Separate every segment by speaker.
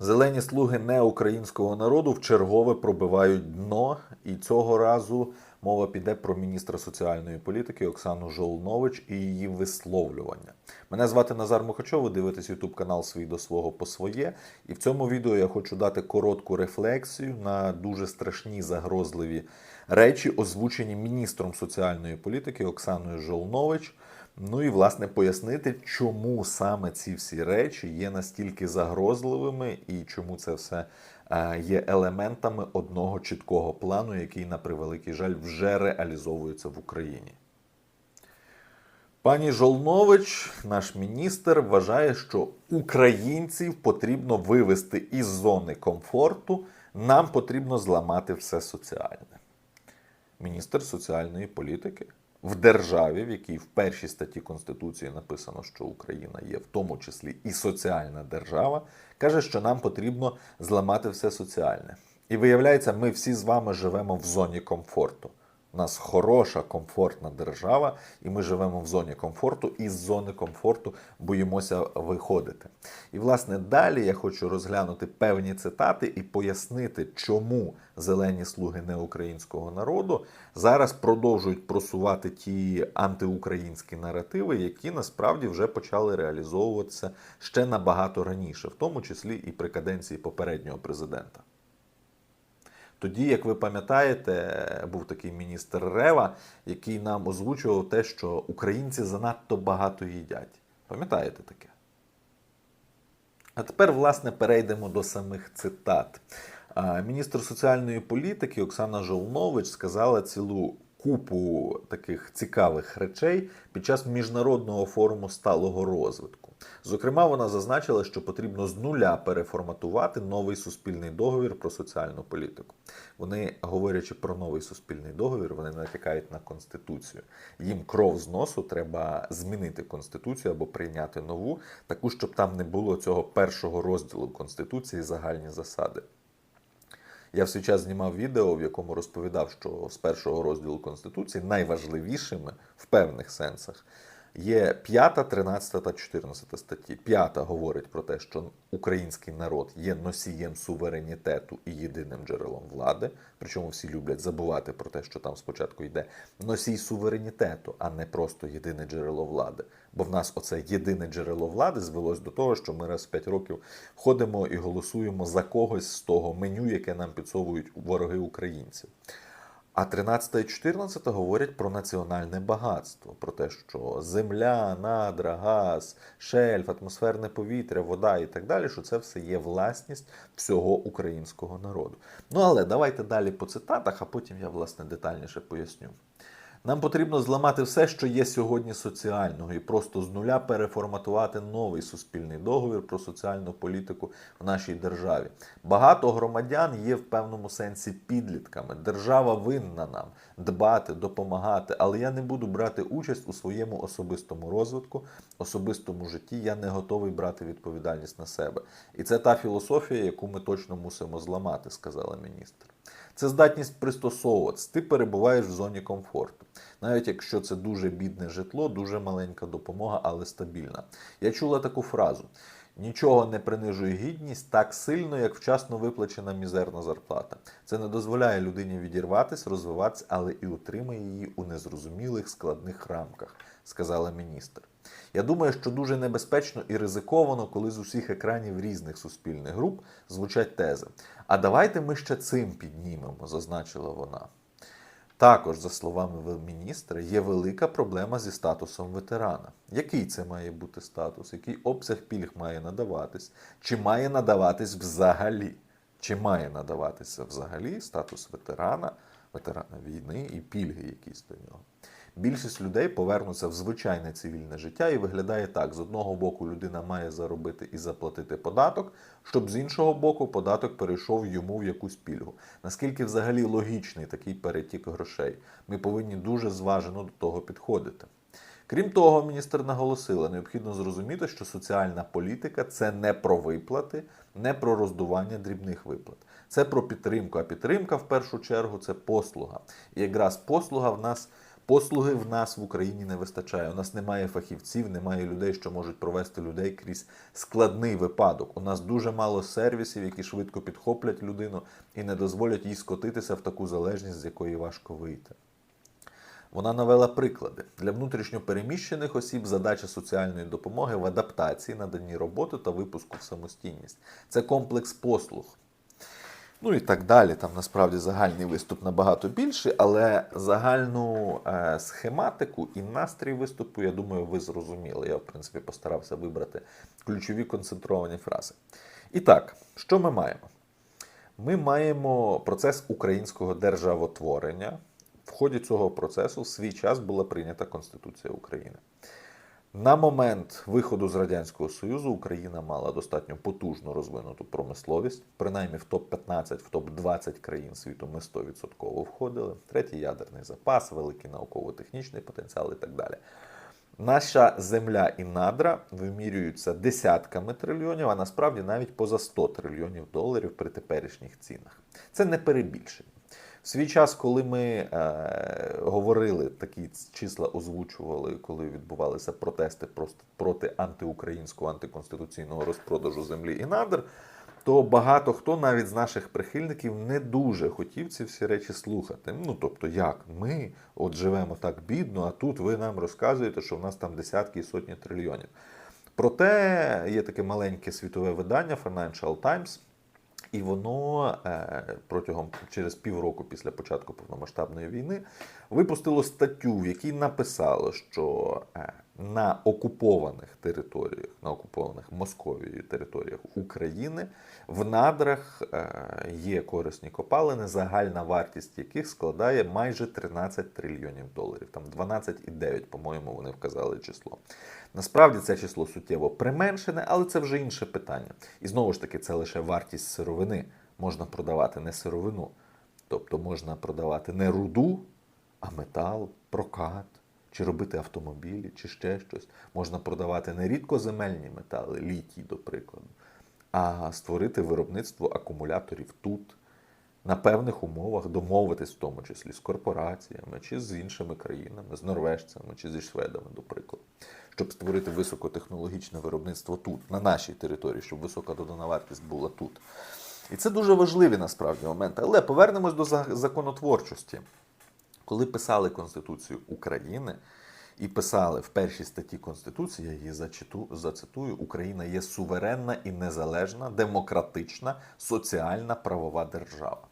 Speaker 1: Зелені слуги неукраїнського народу вчергове пробивають дно, і цього разу мова піде про міністра соціальної політики Оксану Жолнович і її висловлювання. Мене звати Назар Мухачов, ви дивитесь YouTube канал Свій до свого по своє. І в цьому відео я хочу дати коротку рефлексію на дуже страшні загрозливі речі, озвучені міністром соціальної політики Оксаною Жолнович. Ну і власне пояснити, чому саме ці всі речі є настільки загрозливими, і чому це все е, є елементами одного чіткого плану, який, на превеликий жаль, вже реалізовується в Україні. Пані Жолнович, наш міністр, вважає, що українців потрібно вивести із зони комфорту, нам потрібно зламати все соціальне. Міністр соціальної політики в державі, в якій в першій статті Конституції написано, що Україна є в тому числі і соціальна держава, каже, що нам потрібно зламати все соціальне. І виявляється, ми всі з вами живемо в зоні комфорту. У нас хороша, комфортна держава, і ми живемо в зоні комфорту, і з зони комфорту боїмося виходити. І, власне, далі я хочу розглянути певні цитати і пояснити, чому зелені слуги неукраїнського народу зараз продовжують просувати ті антиукраїнські наративи, які насправді вже почали реалізовуватися ще набагато раніше, в тому числі і при каденції попереднього президента. Тоді, як ви пам'ятаєте, був такий міністр Рева, який нам озвучував те, що українці занадто багато їдять. Пам'ятаєте таке? А тепер, власне, перейдемо до самих цитат. Міністр соціальної політики Оксана Жолнович сказала цілу купу таких цікавих речей під час міжнародного форуму сталого розвитку. Зокрема, вона зазначила, що потрібно з нуля переформатувати новий суспільний договір про соціальну політику. Вони, говорячи про новий суспільний договір, вони натякають на конституцію. Їм кров з носу треба змінити конституцію або прийняти нову, таку, щоб там не було цього першого розділу конституції загальні засади. Я в свій час знімав відео, в якому розповідав, що з першого розділу Конституції найважливішими в певних сенсах є 5, 13 та 14 статті. П'ята говорить про те, що український народ є носієм суверенітету і єдиним джерелом влади. Причому всі люблять забувати про те, що там спочатку йде носій суверенітету, а не просто єдине джерело влади. Бо в нас оце єдине джерело влади звелось до того, що ми раз в 5 років ходимо і голосуємо за когось з того меню, яке нам підсовують вороги українців. А 13 і 14 говорять про національне багатство, про те, що земля, надра, газ, шельф, атмосферне повітря, вода і так далі, що це все є власність всього українського народу. Ну але давайте далі по цитатах, а потім я власне детальніше поясню. Нам потрібно зламати все, що є сьогодні соціального, і просто з нуля переформатувати новий суспільний договір про соціальну політику в нашій державі. Багато громадян є в певному сенсі підлітками. Держава винна нам дбати, допомагати, але я не буду брати участь у своєму особистому розвитку, особистому житті. Я не готовий брати відповідальність на себе. І це та філософія, яку ми точно мусимо зламати, сказала міністр. Це здатність пристосовуватись. Ти перебуваєш в зоні комфорту. Навіть якщо це дуже бідне житло, дуже маленька допомога, але стабільна. Я чула таку фразу: нічого не принижує гідність так сильно, як вчасно виплачена мізерна зарплата. Це не дозволяє людині відірватися, розвиватися, але і утримує її у незрозумілих складних рамках, сказала міністр. Я думаю, що дуже небезпечно і ризиковано, коли з усіх екранів різних суспільних груп звучать тези. А давайте ми ще цим піднімемо, зазначила вона. Також, за словами міністра, є велика проблема зі статусом ветерана. Який це має бути статус? Який обсяг пільг має надаватись? Чи має надаватись взагалі? Чи має надаватися взагалі статус ветерана, ветерана війни і пільги якісь до нього? Більшість людей повернуться в звичайне цивільне життя і виглядає так: з одного боку, людина має заробити і заплатити податок, щоб з іншого боку податок перейшов йому в якусь пільгу. Наскільки взагалі логічний такий перетік грошей? Ми повинні дуже зважено до того підходити. Крім того, міністр наголосила, необхідно зрозуміти, що соціальна політика це не про виплати, не про роздування дрібних виплат. Це про підтримку. А підтримка в першу чергу це послуга. І якраз послуга в нас Послуги в нас в Україні не вистачає. У нас немає фахівців, немає людей, що можуть провести людей крізь складний випадок. У нас дуже мало сервісів, які швидко підхоплять людину і не дозволять їй скотитися в таку залежність, з якої важко вийти. Вона навела приклади для внутрішньопереміщених осіб задача соціальної допомоги в адаптації, наданні роботи та випуску в самостійність. Це комплекс послуг. Ну і так далі. Там насправді загальний виступ набагато більший, але загальну е, схематику і настрій виступу, я думаю, ви зрозуміли. Я, в принципі, постарався вибрати ключові концентровані фрази. І так, що ми маємо? Ми маємо процес українського державотворення. В ході цього процесу в свій час була прийнята Конституція України. На момент виходу з Радянського Союзу Україна мала достатньо потужно розвинуту промисловість. Принаймні в топ-15, в топ-20 країн світу ми 100% входили. Третій ядерний запас, великий науково-технічний потенціал і так далі. Наша земля і надра вимірюються десятками трильйонів, а насправді навіть поза 100 трильйонів доларів при теперішніх цінах. Це не перебільшення. Свій час, коли ми е, говорили, такі числа озвучували, коли відбувалися протести проти антиукраїнського, антиконституційного розпродажу землі і надр, то багато хто навіть з наших прихильників не дуже хотів ці всі речі слухати. Ну тобто, як ми от живемо так бідно, а тут ви нам розказуєте, що в нас там десятки і сотні трильйонів. Проте є таке маленьке світове видання Financial Times. І воно е, протягом через півроку після початку повномасштабної війни випустило статтю, в якій написало, що е, на окупованих територіях, на окупованих Московією територіях України в надрах е, є корисні копалини, загальна вартість яких складає майже 13 трильйонів доларів. Там 12,9, по-моєму, вони вказали число. Насправді це число суттєво применшене, але це вже інше питання. І знову ж таки, це лише вартість сировини. Можна продавати не сировину. Тобто можна продавати не руду, а метал, прокат, чи робити автомобілі, чи ще щось. Можна продавати не рідкоземельні метали, літій, до прикладу, а створити виробництво акумуляторів тут, на певних умовах домовитись, в тому числі з корпораціями, чи з іншими країнами, з норвежцями, чи зі шведами, до прикладу, щоб створити високотехнологічне виробництво тут, на нашій території, щоб висока додана вартість була тут. І це дуже важливі насправді моменти. Але повернемось до законотворчості. Коли писали Конституцію України і писали в першій статті Конституції, я її зачиту, зацитую: Україна є суверенна і незалежна, демократична, соціальна правова держава.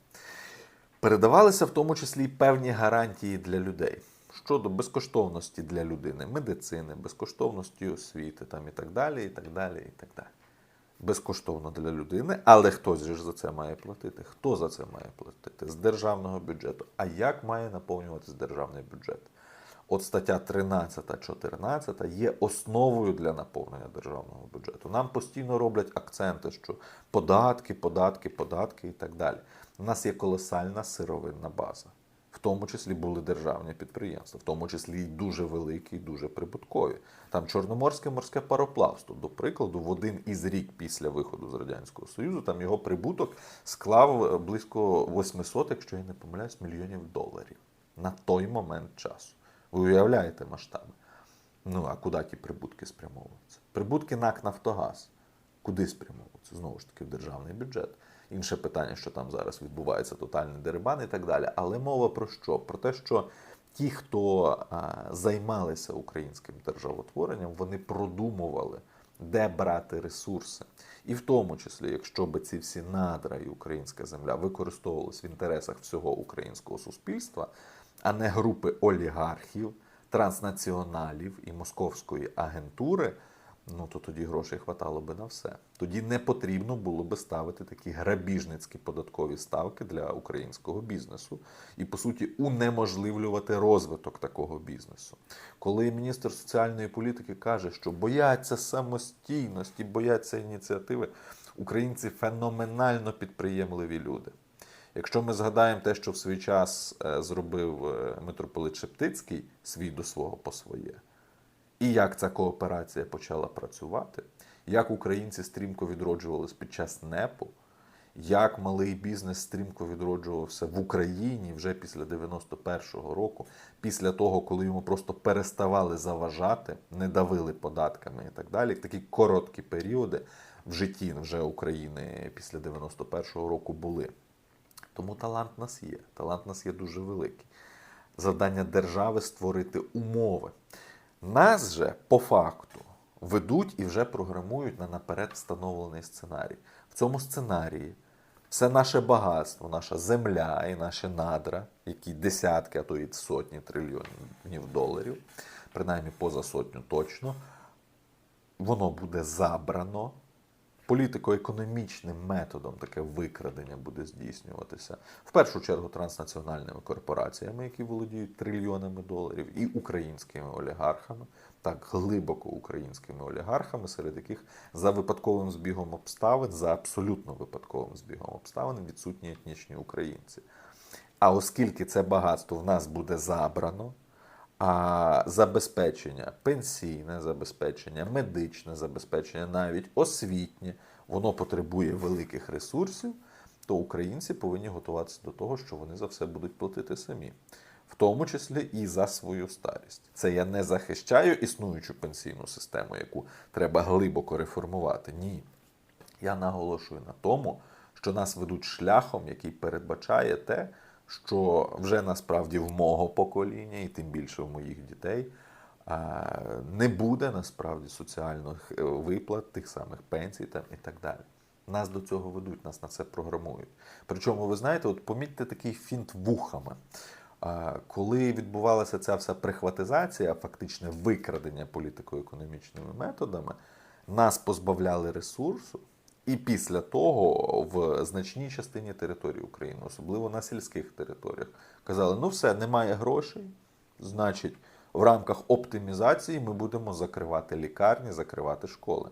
Speaker 1: Передавалися в тому числі й певні гарантії для людей щодо безкоштовності для людини, медицини, безкоштовності освіти там, і так далі, і так далі, і так далі. Безкоштовно для людини, але хтось ж за це має платити? Хто за це має платити? З державного бюджету. А як має наповнюватись державний бюджет? От стаття 13, 14 є основою для наповнення державного бюджету. Нам постійно роблять акценти, що податки, податки, податки і так далі. У нас є колосальна сировинна база. В тому числі були державні підприємства, в тому числі й дуже великі, і дуже прибуткові. Там Чорноморське морське пароплавство, до прикладу, в один із рік після виходу з Радянського Союзу, там його прибуток склав е, близько 800, якщо я не помиляюсь, мільйонів доларів на той момент часу. Ви уявляєте масштаби? Ну, а куди ті прибутки спрямовуються? Прибутки НАК Нафтогаз. Куди спрямовуються? Знову ж таки, в державний бюджет. Інше питання, що там зараз відбувається тотальний дерибан і так далі. Але мова про що? Про те, що ті, хто а, займалися українським державотворенням, вони продумували, де брати ресурси. І в тому числі, якщо би ці всі надра і українська земля використовувалися в інтересах всього українського суспільства, а не групи олігархів, транснаціоналів і московської агентури, ну то тоді грошей хватало би на все. Тоді не потрібно було би ставити такі грабіжницькі податкові ставки для українського бізнесу і, по суті, унеможливлювати розвиток такого бізнесу. Коли міністр соціальної політики каже, що бояться самостійності, бояться ініціативи, українці феноменально підприємливі люди. Якщо ми згадаємо те, що в свій час е, зробив е, митрополит Шептицький свій до свого по своє, і як ця кооперація почала працювати, як українці стрімко відроджувались під час НЕПу, як малий бізнес стрімко відроджувався в Україні вже після 91-го року, після того, коли йому просто переставали заважати, не давили податками і так далі. Такі короткі періоди в житті вже України після 91-го року були. Тому талант нас є. Талант нас є дуже великий. Завдання держави створити умови. Нас же по факту ведуть і вже програмують на наперед встановлений сценарій. В цьому сценарії все наше багатство, наша земля і наші надра, які десятки, а то і сотні трильйонів доларів, принаймні поза сотню точно, воно буде забрано. Політико-економічним методом таке викрадення буде здійснюватися в першу чергу транснаціональними корпораціями, які володіють трильйонами доларів, і українськими олігархами, так глибоко українськими олігархами, серед яких за випадковим збігом обставин, за абсолютно випадковим збігом обставин відсутні етнічні українці. А оскільки це багатство в нас буде забрано, а забезпечення, пенсійне забезпечення, медичне забезпечення, навіть освітнє, воно потребує великих ресурсів, то українці повинні готуватися до того, що вони за все будуть платити самі, в тому числі і за свою старість. Це я не захищаю існуючу пенсійну систему, яку треба глибоко реформувати. Ні. Я наголошую на тому, що нас ведуть шляхом, який передбачає те, що вже насправді в мого покоління, і тим більше в моїх дітей, не буде насправді соціальних е, виплат, тих самих пенсій там, і так далі. Нас до цього ведуть, нас на це програмують. Причому, ви знаєте, от помітьте такий фінт вухами. Коли відбувалася ця вся прихватизація, фактичне викрадення політико-економічними методами, нас позбавляли ресурсу, і після того в значній частині території України, особливо на сільських територіях, казали: ну все, немає грошей, значить, в рамках оптимізації ми будемо закривати лікарні, закривати школи.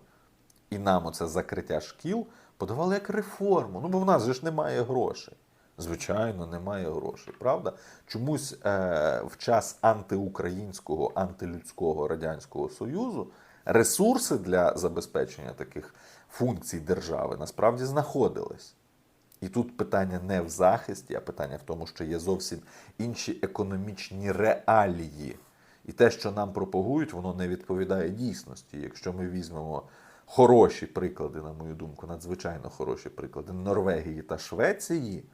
Speaker 1: І нам оце закриття шкіл подавали як реформу. Ну, бо в нас же ж немає грошей. Звичайно, немає грошей, правда? Чомусь е, в час антиукраїнського, антилюдського радянського союзу ресурси для забезпечення таких функцій держави насправді знаходились. І тут питання не в захисті, а питання в тому, що є зовсім інші економічні реалії. І те, що нам пропагують, воно не відповідає дійсності. Якщо ми візьмемо хороші приклади, на мою думку, надзвичайно хороші приклади Норвегії та Швеції,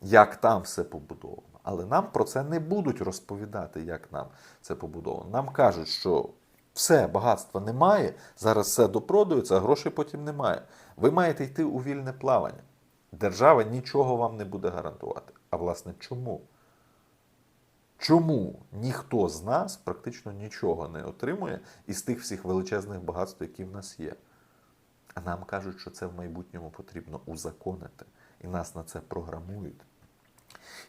Speaker 1: як там все побудовано. Але нам про це не будуть розповідати, як нам це побудовано. Нам кажуть, що все, багатства немає, зараз все допродується, а грошей потім немає. Ви маєте йти у вільне плавання. Держава нічого вам не буде гарантувати. А власне, чому? Чому ніхто з нас практично нічого не отримує із тих всіх величезних багатств, які в нас є? А нам кажуть, що це в майбутньому потрібно узаконити, і нас на це програмують.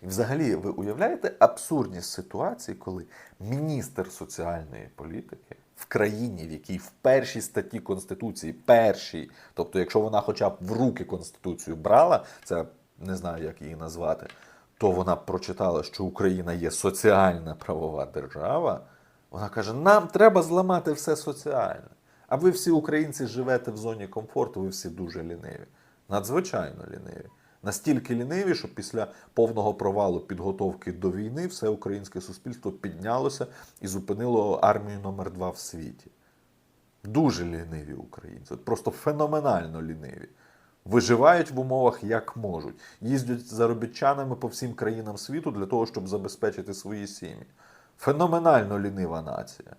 Speaker 1: І взагалі, ви уявляєте абсурдність ситуації, коли міністр соціальної політики в країні, в якій в першій статті Конституції, першій, тобто, якщо вона хоча б в руки Конституцію брала, це не знаю, як її назвати, то вона прочитала, що Україна є соціальна правова держава. Вона каже: нам треба зламати все соціальне. А ви всі українці живете в зоні комфорту, ви всі дуже ліниві. Надзвичайно ліниві. Настільки ліниві, що після повного провалу підготовки до війни все українське суспільство піднялося і зупинило армію номер 2 в світі. Дуже ліниві українці, просто феноменально ліниві. Виживають в умовах як можуть. Їздять заробітчанами по всім країнам світу для того, щоб забезпечити свої сім'ї. Феноменально лінива нація,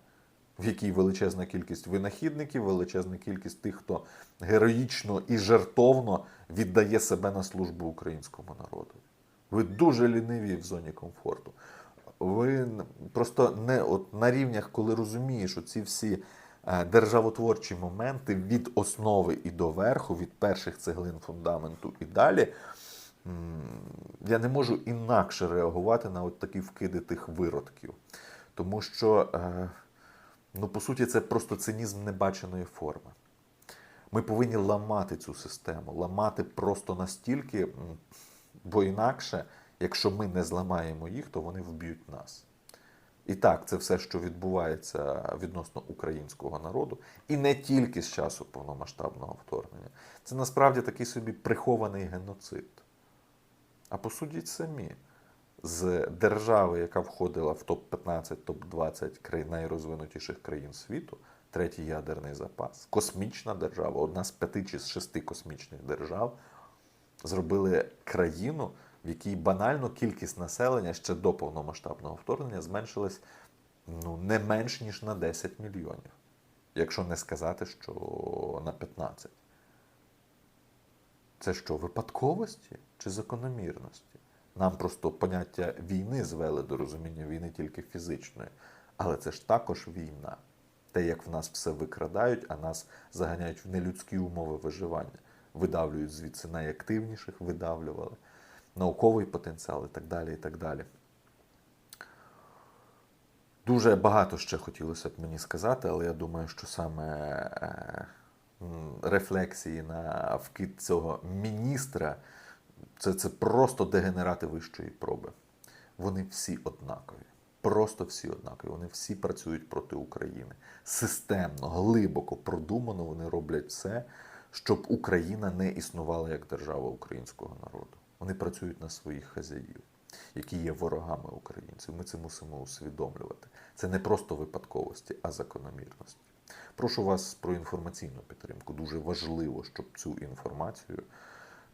Speaker 1: в якій величезна кількість винахідників, величезна кількість тих, хто героїчно і жертовно віддає себе на службу українському народу. Ви дуже ліниві в зоні комфорту. Ви просто не от на рівнях, коли розумієш оці всі е, державотворчі моменти від основи і до верху, від перших цеглин фундаменту і далі. Я не можу інакше реагувати на от такі вкиди тих виродків. Тому що, е, ну, по суті, це просто цинізм небаченої форми. Ми повинні ламати цю систему, ламати просто настільки, бо інакше, якщо ми не зламаємо їх, то вони вб'ють нас. І так, це все, що відбувається відносно українського народу, і не тільки з часу повномасштабного вторгнення. Це насправді такий собі прихований геноцид. А посудіть самі, з держави, яка входила в топ-15, топ-20 країн найрозвинутіших країн світу, третій ядерний запас, космічна держава, одна з п'яти чи з шести космічних держав, зробили країну, в якій банально кількість населення ще до повномасштабного вторгнення зменшилась ну, не менш ніж на 10 мільйонів. Якщо не сказати, що на 15. Це що, випадковості чи закономірності? Нам просто поняття війни звели до розуміння війни тільки фізичної. Але це ж також війна. Те, як в нас все викрадають, а нас заганяють в нелюдські умови виживання. Видавлюють звідси найактивніших, видавлювали, науковий потенціал і так далі. і так далі. Дуже багато ще хотілося б мені сказати, але я думаю, що саме е, рефлексії на вкид цього міністра це, це просто дегенерати вищої проби. Вони всі однакові. Просто всі однакові. Вони всі працюють проти України. Системно, глибоко продумано вони роблять все, щоб Україна не існувала як держава українського народу. Вони працюють на своїх хазяїв, які є ворогами українців. Ми це мусимо усвідомлювати. Це не просто випадковості, а закономірності. Прошу вас про інформаційну підтримку. Дуже важливо, щоб цю інформацію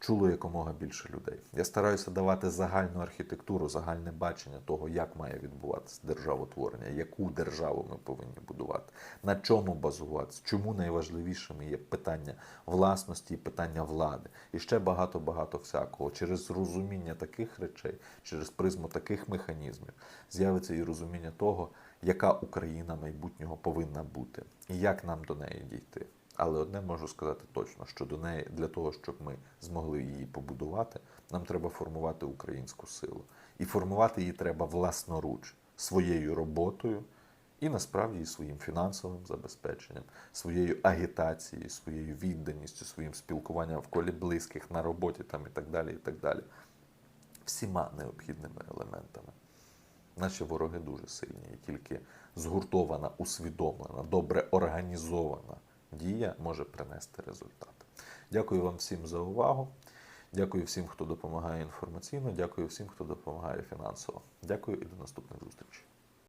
Speaker 1: чуло якомога більше людей. Я стараюся давати загальну архітектуру, загальне бачення того, як має відбуватися державотворення, яку державу ми повинні будувати, на чому базуватися, чому найважливішими є питання власності і питання влади. І ще багато-багато всякого. Через розуміння таких речей, через призму таких механізмів з'явиться і розуміння того, яка Україна майбутнього повинна бути, і як нам до неї дійти. Але одне можу сказати точно, що до неї для того, щоб ми змогли її побудувати, нам треба формувати українську силу. І формувати її треба власноруч своєю роботою і насправді своїм фінансовим забезпеченням, своєю агітацією, своєю відданістю, своїм спілкуванням в колі близьких на роботі там і так далі. і так далі. Всіма необхідними елементами. Наші вороги дуже сильні, і тільки згуртована, усвідомлена, добре організована дія може принести результат. Дякую вам всім за увагу. Дякую всім, хто допомагає інформаційно. Дякую всім, хто допомагає фінансово. Дякую і до наступних зустрічей.